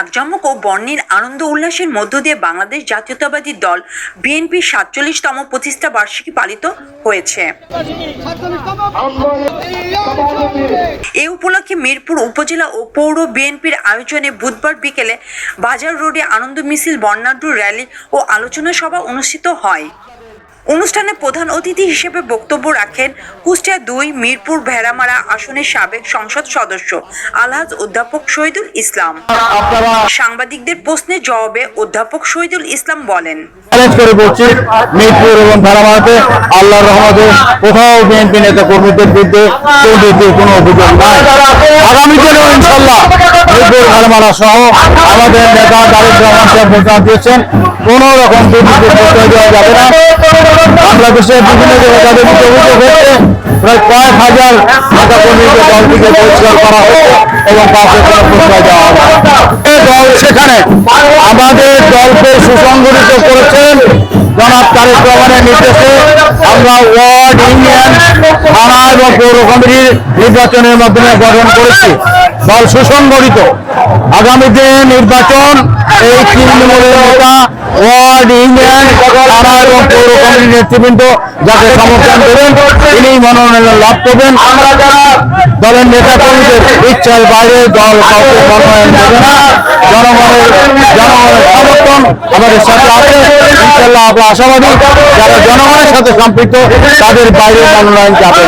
জাঁকজমক ও বর্ণের আনন্দ উল্লাসের মধ্য দিয়ে বাংলাদেশ জাতীয়তাবাদী দল বিএনপির সাতচল্লিশতম প্রতিষ্ঠা বার্ষিকী পালিত হয়েছে। এ উপলক্ষে মিরপুর উপজেলা ও পৌর বিএনপির আয়োজনে বুধবার বিকেলে বাজার রোডে আনন্দ মিছিল, বর্ণাঢ্য র্যালি ও আলোচনা সভা অনুষ্ঠিত হয়। অনুষ্ঠানে প্রধান অতিথি হিসেবে বক্তব্য রাখেন কুষ্টিয়া দুই মিরপুর ভেড়ামারা আসনের সাবেক সংসদ সদস্য আলহাজ অধ্যাপক শহীদুল ইসলাম। সাংবাদিকদের প্রশ্নের জবাবে অধ্যাপক শহীদুল ইসলাম বলেন চ্যালেঞ্জ করে বলছি মিরপুর এবং ধারামারাতে আল্লাহর রহমতে কোথাও বিএনপি নেতা কর্মীদের বিরুদ্ধে কোনো অভিযোগ নাই। সহ আমাদের নেতা দিয়েছেন, কোন রকম কয়েক হাজার থেকে এবং সেখানে আমাদের দলকে সুসংগঠিত করেছেন। জনাব তারেক রহমানের নির্দেশে আমরা নির্বাচনের মাধ্যমে গঠন করেছি। দল সুসংগঠিত। আগামী দিনে নির্বাচন, এই তৃণমূলের নেতা, ওয়ার্ড, ইউনিয়ন, থানা এবং পৌর কমিটির নেতৃবৃন্দ যাকে সমর্থন দেবেন, তিনি মনোনয়ন লাভ করবেন। দলের নেতা কর্মীদের ইচ্ছার বাইরে দল কাউকে মনোনয়ন দেবে না। জনগণের আমাদের সাথে আছে ইনশাল্লাহ আমরা আশাবাদী যারা জনগণের সাথে সম্পৃক্ত, তাদের বাইরে মনোনয়ন যাবে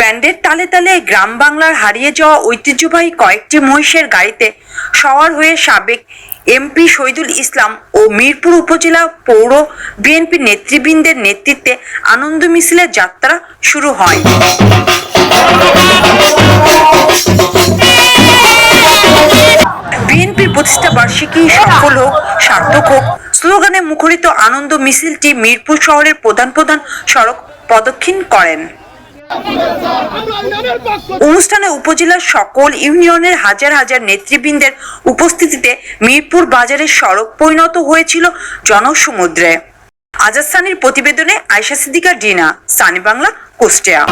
ব্যান্ডের তালে তালে গ্রাম বাংলার হারিয়ে যাওয়া ঐতিহ্যবাহী কয়েকটি মহিষের গাড়িতে সওয়ার হয়ে সাবেক এমপি শহীদুল ইসলাম ও মিরপুর উপজেলা পৌর বিএনপি নেতৃবৃন্দের নেতৃত্বে আনন্দ মিছিলের যাত্রা শুরু হয়। বিএনপির প্রতিষ্ঠা বার্ষিকী সফল হোক সার্থক হোক। স্লোগানে মুখরিত আনন্দ মিছিলটি মিরপুর শহরের প্রধান প্রধান সড়ক প্রদক্ষিণ করেন। অনুষ্ঠানে উপজেলার সকল ইউনিয়নের হাজার হাজার নেতৃবৃন্দের উপস্থিতিতে মিরপুর বাজারের সড়ক পরিণত হয়েছিল জনসমুদ্রে। আজাদ প্রতিবেদনে আয়শা সিদ্দিকা, ডিনা, সানি বাংলা, কুষ্টিয়া।